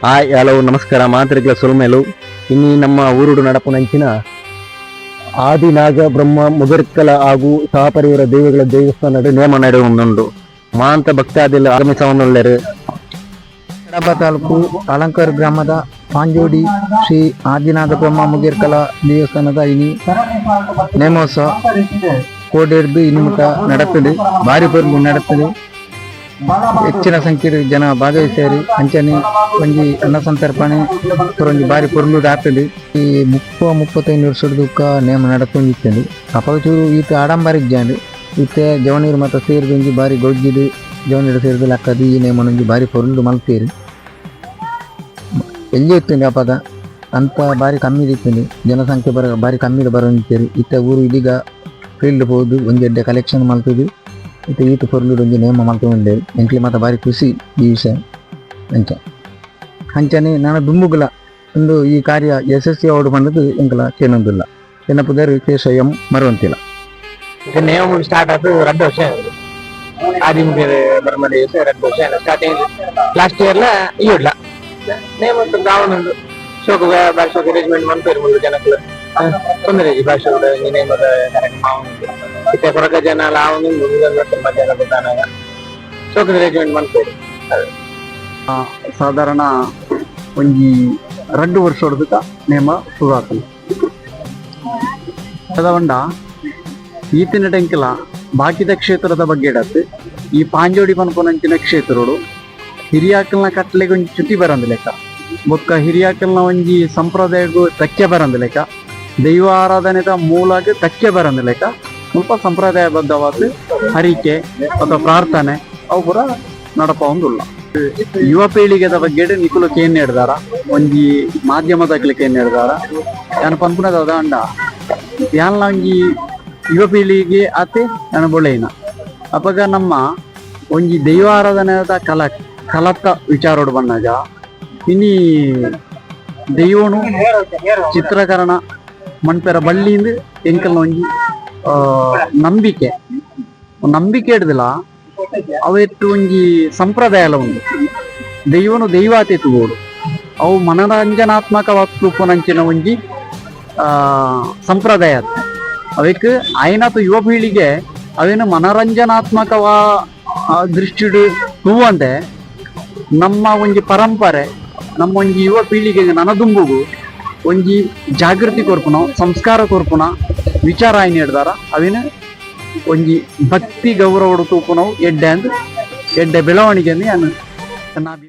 Hi, hello, ನಮಸ್ಕಾರ ಮಾತರಿಗಳ ಸುಲ್ಮೇಲು ಇನ್ನಿ ನಮ್ಮ ಊರುಡು ನಡಪುನಂಚಿನ ಆದಿನಾಗ ಬ್ರಹ್ಮ ಮುಗರ್ಕಲ ಹಾಗೂ ಸಹಪರಿವರ ದೇವಿಗಳ ದೇವಸ್ಥಾನದ ನೇಮ ನಡೆಯುವುದುಂಡು ಮಾಂತ ಭಕ್ತಾದಿಲ್ಲ ಆಗಮಿಸವನ್ನುಳ್ಳರು ಕಡಬ ತಾಲೂಕು ಅಲಂಕಾರ ಗ್ರಾಮದ ಪಾಂಜೋಡಿ ಶ್ರೀ ಆದಿನಾಥ ಬ್ರಹ್ಮ ಮುಗೇರ್ಕಲ ದೇವಸ್ಥಾನದ ಇನಿ ನೇಮೋತ್ಸವ ಕೋಡೆಡ್ದು ಇನ್ನು ಮುಟ ನಡತದೆ, ಭಾರಿ ಪರ್ಲು ನಡತದೆ. ಹೆಚ್ಚಿನ ಸಂಖ್ಯೆಯ ಜನ ಭಾಗವಹಿಸ್ಯಾರಿ ಅಂಚನೆ ಒಂಜಿ ಅನ್ನ ಸಂತರ್ಪಣೆ ಒಂಜಿ ಬಾರಿ ಪೊರ್ಲು ಆಗ್ತದೆ. ಈ ಮುಪ್ಪ ಮುಪ್ಪತ್ತೈದು ವರ್ಷದ ದುಃಖ ನೇಮ ನಡತೊಂದಿತ್ತಂದು ಅಪಚೂರು ಈತ ಆಡಂಬರ ಇಜ್ಜಾಂಡು ಈತ ಜವನೀರು ಮತ್ತು ಸೇರಿದ ಒಂಜಿ ಬಾರಿ ಗೊಜ್ಜಿದು. ಜವನೀರು ಸೇರಿದಲ್ಲಿ ಲೆಕ್ಕದು ಈ ನೇಮ ಒಂಜಿ ಬಾರಿ ಪೊರ್ಲು ಮಲ್ತೀರಿ ಎಲ್ಲಿ ಇರ್ತಂడి ಅಪದ ಅಂತ ಬಾರಿ ಕಮ್ಮಿ ಇರ್ತಂడి ಜನಸಂಖ್ಯೆ ಬರ, ಬಾರಿ ಕಮ್ಮಿ ಬರೋಂತೇರಿ ಇತ್ತ ಊರು ಇದೀಗ ಫೀಲ್ಡ್ ಹೋದು ಎಡ್ಡೆ ಕಲೆಕ್ಷನ್ ಮಲ್ತದು ಇತ್ತ ಈತ ಪೊರ್ಲು ಒಂಜಿ ನೇಮ ಮಲ್ತೊಂಡೇರಿ ಎಂಕ್ಲಿ ಮಾತ ಬಾರಿ ಖುಷಿ ಈ ವಿಷಯ ಅಂಚ ಅಂಚನೆ ನಾನು ದುಂಬುಗುಲ ಒಂದು ಈ ಕಾರ್ಯ ಯಶಸ್ವಿ ಅವಡು ಬಂದದ್ದು ಎಂಕಲ ಕೇನೊಂದಿಲ್ಲ ಏನಪ್ಪದಾರು ಕೇಶ ಎಂ ಮರುವಂತಿಲ್ಲ. ಇದು ನೇಮ ಸ್ಟಾರ್ಟ್ ಆದ್ರೆ ಎರಡು ವರ್ಷ ಬ್ರಹ್ಮ ದಿವಸ ಎರಡು ವರ್ಷ ಸ್ಟಾರ್ಟಿಂಗ್ ಲಾಸ್ಟ್ ಇಯರ್ಲ ಇಡ್ಲ ನೇಮ ಗಾವನೊಂದು ಶೋಕ ಭಾಷೆ ಅರೇಂಜ್ಮೆಂಟ್ ಮಾಡ್ತಾರೆ ಮುಂದೆ ಜನಕ್ಕಳು ತೊಂದರೆ ಈ ಭಾಷೆ ಈ ನೇಮದ ಕಾರ್ಯಕ್ರಮ ಇತ್ತೆ ಕೊರಕ ಜನ ಲಾವಣಿ ಮುಂದೆ ತುಂಬಾ ಜನ ಬಿದ್ದಾನಾಗ ಶೋಕ ಅರೇಂಜ್ಮೆಂಟ್ ಮಾಡ್ಕೊಡಿ. ಸಾಧಾರಣ ಒಂಜಿ ಎರಡು ವರ್ಷ ಹೊಡೆದ ನೇಮ ಶುರು ಆಗ್ತದೆ. ಅದವಂಡ ಈತಿನ ಟೆಂಕಿಲ ಬಾಕಿದ ಕ್ಷೇತ್ರದ ಬಗ್ಗೆ ಇಡತ್ತೆ. ಈ ಪಾಂಜೋಡಿ ಪನ್ಪನಂಚಿನ ಕ್ಷೇತ್ರಗಳು ಹಿರಿಯಾಕಲ್ನ ಕಟ್ಲೆಗೆ ಒಂಜಿ ಚುಟಿ ಬರಂದ ಲೆಕ್ಕ. ಬೊಕ್ಕ ಹಿರಿಯಾಕಲ್ನ ಒಂಜಿ ಸಂಪ್ರದಾಯಗೂ ತಕ್ಕೆ ಬರಂದ ಲೆಕ್ಕ. ದೈವ ಆರಾಧನೆದ ಮೂಲಾಗ ತಕ್ಕೆ ಬರಂದ ಲೆಕ್ಕ. ಸ್ವಲ್ಪ ಸಂಪ್ರದಾಯಬದ್ಧವಾದ ಹರಿಕೆ ಅಥವಾ ಪ್ರಾರ್ಥನೆ, ಅವು ಕೂಡ ನಡಪ ಒಂದುಲ್ಲ. ಯುವ ಪೀಳಿಗೆದ ಬಗ್ಗೆ ನಿಕುಲಕ್ಕೆ ಏನ್ ಹೇಳ್ದಾರ? ಒಂಜಿ ಮಾಧ್ಯಮದಾಗ್ಲಿಕ್ಕೆ ಏನ್ ಹೇಳ್ದಾರ? ನಾನು ಪನ್ಪುನದ ಅಂಡ ಯಾನ್ಲ ಒಂಜಿ ಯುವ ಪೀಳಿಗೆ ಆತೆ ನಾನು ಬೊಳೆಯಿನ ಅಪಗ ನಮ್ಮ ಒಂಜಿ ದೈವಾರಾಧನೆದ ಕಲ, ಕಲತ್ತ ವಿಚಾರೋಡು ಬಂದಾಗ, ಇನ್ನಿ ದೈವನು ಚಿತ್ರಕರಣ ಮಣ್ಪೆರ ಬಳ್ಳಿಯಿಂದ ಎಂಕಲ್ನ ಒಂಜಿ ನಂಬಿಕೆ. ನಂಬಿಕೆ ಹಿಡ್ದಿಲ್ಲ. ಅವೆಟ್ಟು ಒಂಜಿ ಸಂಪ್ರದಾಯ ಉಂಟು ದೈವನು ದೈವಾತೆ ತೂಗೋಡು ಅವು ಮನರಂಜನಾತ್ಮಕ ವಸ್ತುಪುನಂಚಿನ ಒಂಜಿ ಸಂಪ್ರದಾಯ ಅದು. ಅವಕ್ಕೆ ಆಯ್ನಾತು ಯುವ ಪೀಳಿಗೆ ಅವೇನು ಮನರಂಜನಾತ್ಮಕವ ದೃಷ್ಟಿಡು ಹೂವಂದೆ ನಮ್ಮ ಒಂಜಿ ಪರಂಪರೆ, ನಮ್ಮ ಒಂಜಿ ಯುವ ಪೀಳಿಗೆಗೆ ನನದುಂಬುಗು ಒಂಜಿ ಜಾಗೃತಿ ಕೊರ್ಪುನ, ಸಂಸ್ಕಾರ ಕೊರ್ಪುನ ವಿಚಾರ ಆಯ್ನ ಹಿಡ್ದಾರ ಅವಿನ ಒಂಜಿ ಭಕ್ತಿ ಗೌರವ ತೂಪುನವು ಎಡ್ಡೆ ಅಂದ್, ಎಡ್ಡೆ ಬೆಳವಣಿಗೆ ಅಂದ್ ನಾನು ನನ್ನ ಅಭಿ